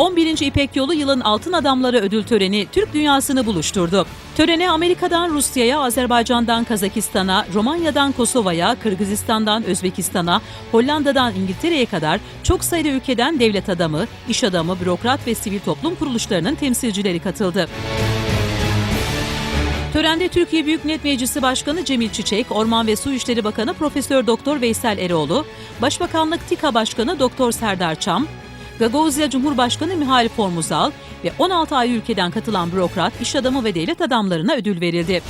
11. İpek Yolu yılın altın adamları ödül töreni Türk dünyasını buluşturdu. Törene Amerika'dan Rusya'ya, Azerbaycan'dan Kazakistan'a, Romanya'dan Kosova'ya, Kırgızistan'dan Özbekistan'a, Hollanda'dan İngiltere'ye kadar çok sayıda ülkeden devlet adamı, iş adamı, bürokrat ve sivil toplum kuruluşlarının temsilcileri katıldı. Törende Türkiye Büyük Millet Meclisi Başkanı Cemil Çiçek, Orman ve Su İşleri Bakanı Profesör Doktor Veysel Eroğlu, Başbakanlık TİKA Başkanı Doktor Serdar Çam, Gagozya Cumhurbaşkanı Mihail Formuzal ve 16 ayrı ülkeden katılan bürokrat, iş adamı ve devlet adamlarına ödül verildi.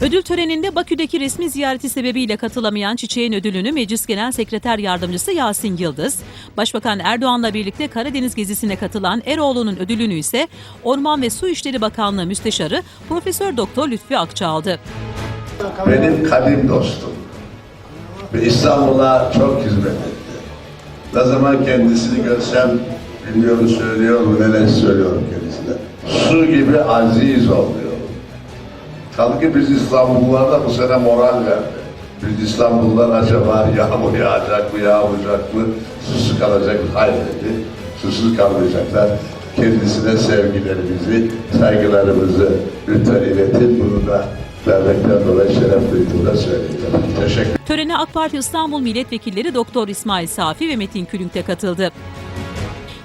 Ödül töreninde Bakü'deki resmi ziyareti sebebiyle katılamayan Çiçek'in ödülünü Meclis Genel Sekreter Yardımcısı Yasin Yıldız, Başbakan Erdoğan'la birlikte Karadeniz gezisine katılan Eroğlu'nun ödülünü ise Orman ve Su İşleri Bakanlığı Müsteşarı Profesör Doktor Lütfi Akça aldı. benim kadim dostum ve İstanbul'a çok hizmet. Ne zaman kendisini görsem bilmiyorum söylüyor mu neler söylüyorum kendisine. Su gibi aziz oluyor. Kaldı ki biz İstanbullular da bu sene moral verdi. Biz İstanbullular acaba yağmur yağacak mı, yağmayacak mı, susuz kalacak mı? Hayır dedi. Susuz kalmayacaklar. Kendisine sevgilerimizi, saygılarımızı lütfen iletin. Bunu da vermekten dolayı şeref duyduğumda söyleyeceğim. Teşekkür Törene AK Parti İstanbul Milletvekilleri Doktor İsmail Safi ve Metin Külünk de katıldı.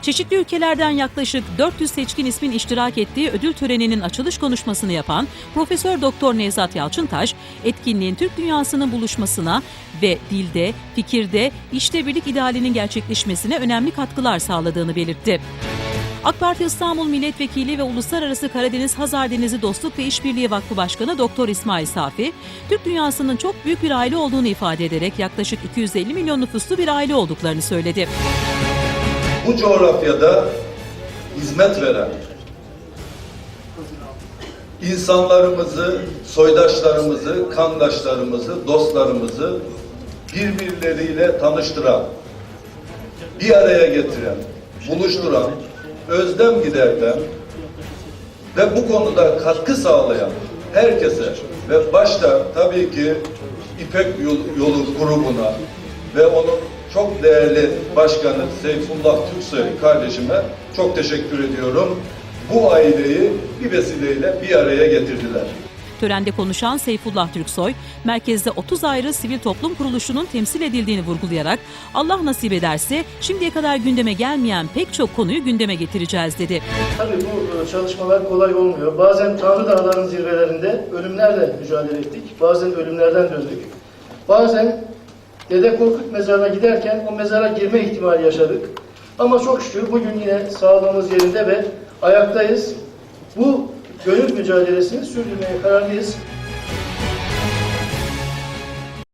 Çeşitli ülkelerden yaklaşık 400 seçkin ismin iştirak ettiği ödül töreninin açılış konuşmasını yapan Profesör Doktor Nevzat Yalçıntaş, etkinliğin Türk dünyasının buluşmasına ve dilde, fikirde, işte birlik idealinin gerçekleşmesine önemli katkılar sağladığını belirtti. AK Parti İstanbul Milletvekili ve Uluslararası Karadeniz Hazar Denizi Dostluk ve İşbirliği Vakfı Başkanı Doktor İsmail Safi, Türk dünyasının çok büyük bir aile olduğunu ifade ederek yaklaşık 250 milyon nüfuslu bir aile olduklarını söyledi. bu coğrafyada hizmet veren insanlarımızı, soydaşlarımızı, kandaşlarımızı, dostlarımızı birbirleriyle tanıştıran, bir araya getiren, buluşturan, özlem giderten ve bu konuda katkı sağlayan herkese ve başta tabii ki İpek Yolu, grubuna ve onun çok değerli başkanı Seyfullah Türksoy kardeşime çok teşekkür ediyorum. Bu aileyi bir vesileyle bir araya getirdiler. Törende konuşan Seyfullah Türksoy, merkezde 30 ayrı sivil toplum kuruluşunun temsil edildiğini vurgulayarak Allah nasip ederse şimdiye kadar gündeme gelmeyen pek çok konuyu gündeme getireceğiz dedi. Tabii bu e, çalışmalar kolay olmuyor. Bazen Tanrı Dağları'nın zirvelerinde ölümlerle mücadele ettik. Bazen ölümlerden döndük. Bazen Dede Korkut mezarına giderken o mezara girme ihtimali yaşadık. Ama çok şükür bugün yine sağlığımız yerinde ve ayaktayız. Bu gönül mücadelesini sürdürmeye kararlıyız.